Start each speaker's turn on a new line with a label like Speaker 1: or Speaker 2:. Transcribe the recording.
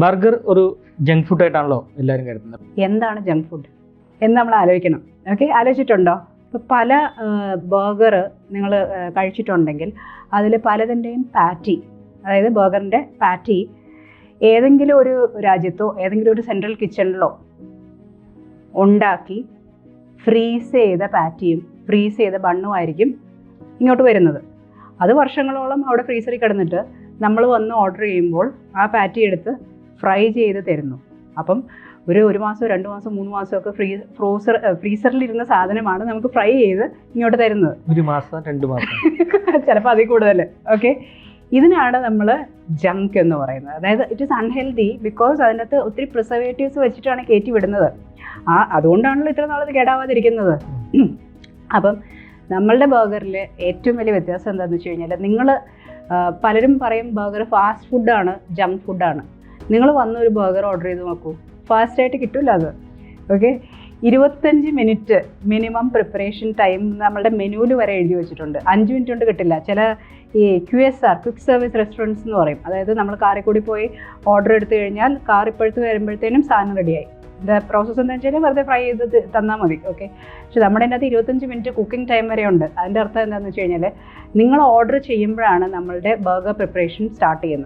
Speaker 1: Burger ഒരു junk food ആയിട്ടാണല്ലോ എല്ലാവരും കരുതുന്നത്.
Speaker 2: എന്താണ് ജങ്ക് ഫുഡ് എന്ന് നമ്മൾ ആലോചിക്കണം. ഓക്കെ ആലോചിച്ചിട്ടുണ്ടോ? ഇപ്പോൾ പല ബർഗർ നിങ്ങൾ കഴിച്ചിട്ടുണ്ടെങ്കിൽ അതിൽ പലതിന്റെയും പാറ്റി അതായത് ബർഗറിന്റെ പാറ്റി ഏതെങ്കിലും ഒരു രാജ്യത്തോ ഏതെങ്കിലും ഒരു സെൻട്രൽ കിച്ചണിലോ ഉണ്ടാക്കി ഫ്രീസ് ചെയ്ത പാറ്റിയും ഫ്രീസ് ചെയ്ത ബണ്ണും ആയിരിക്കും ഇങ്ങോട്ട് വരുന്നത്. അത് വർഷങ്ങളോളം അവിടെ ഫ്രീസറിൽ കിടന്നിട്ട് നമ്മൾ വന്ന് ഓർഡർ ചെയ്യുമ്പോൾ ആ പാറ്റി എടുത്ത് ഫ്രൈ ചെയ്ത് തരുന്നു. അപ്പം ഒരു ഒരു മാസം രണ്ട് മാസം മൂന്ന് മാസമൊക്കെ ഫ്രീ ഫ്രോസർ ഫ്രീസറിലിരുന്ന സാധനമാണ് നമുക്ക് ഫ്രൈ ചെയ്ത് ഇങ്ങോട്ട് തരുന്നത്.
Speaker 1: ഒരു മാസം രണ്ട് മാസം.
Speaker 2: ചിലപ്പോൾ അതിൽ കൂടുതൽ. ഓക്കെ? ഇതിനാണ് നമ്മൾ ജങ്ക് എന്ന് പറയുന്നത്. അതായത് ഇറ്റ് ഇസ് അൺഹെൽതി ബിക്കോസ് അതിനകത്ത് ഒത്തിരി പ്രിസർവേറ്റീവ്സ് വെച്ചിട്ടാണ് കയറ്റി വിടുന്നത്. ആ അതുകൊണ്ടാണല്ലോ ഇത്ര നാളത് കേടാവാതിരിക്കുന്നത്. അപ്പം നമ്മളുടെ ബർഗറിൽ ഏറ്റവും വലിയ വ്യത്യാസം എന്താണെന്ന് വെച്ച് കഴിഞ്ഞാൽ നിങ്ങൾ പലരും പറയും ബർഗർ ഫാസ്റ്റ് ഫുഡാണ് ജങ്ക് ഫുഡാണ് നിങ്ങൾ വന്ന ഒരു ബർഗർ ഓർഡർ ചെയ്ത് നോക്കൂ. ഫാസ്റ്റായിട്ട് കിട്ടില്ല അത്. ഓക്കെ ഇരുപത്തഞ്ച് മിനിറ്റ് മിനിമം പ്രിപ്പറേഷൻ ടൈം നമ്മളുടെ മെനുവിൽ വരെ എഴുതി വെച്ചിട്ടുണ്ട്. അഞ്ച് മിനിറ്റ് കൊണ്ട് കിട്ടില്ല. ചില ഈ Q S R quick service restaurants എന്ന് പറയും. അതായത് നമ്മൾ കാറിൽ കൂടി പോയി ഓർഡർ എടുത്തു കഴിഞ്ഞാൽ കാർ ഇപ്പോഴത്തെ വരുമ്പോഴത്തേനും സാധനം റെഡിയായി പ്രോസസ്സ് എന്താ വെച്ചാൽ വെറുതെ ഫ്രൈ ചെയ്ത് തന്നാൽ മതി. ഓക്കെ പക്ഷെ നമ്മുടെ അതിനകത്ത് ഇരുപത്തഞ്ച് മിനിറ്റ് കുക്കിംഗ് ടൈം വരെ ഉണ്ട്. അതിന്റെ അർത്ഥം എന്താണെന്ന് വെച്ച് കഴിഞ്ഞാൽ നിങ്ങൾ ഓർഡർ ചെയ്യുമ്പോഴാണ് നമ്മളുടെ ബർഗർ പ്രിപ്പറേഷൻ സ്റ്റാർട്ട് ചെയ്യുന്നത്.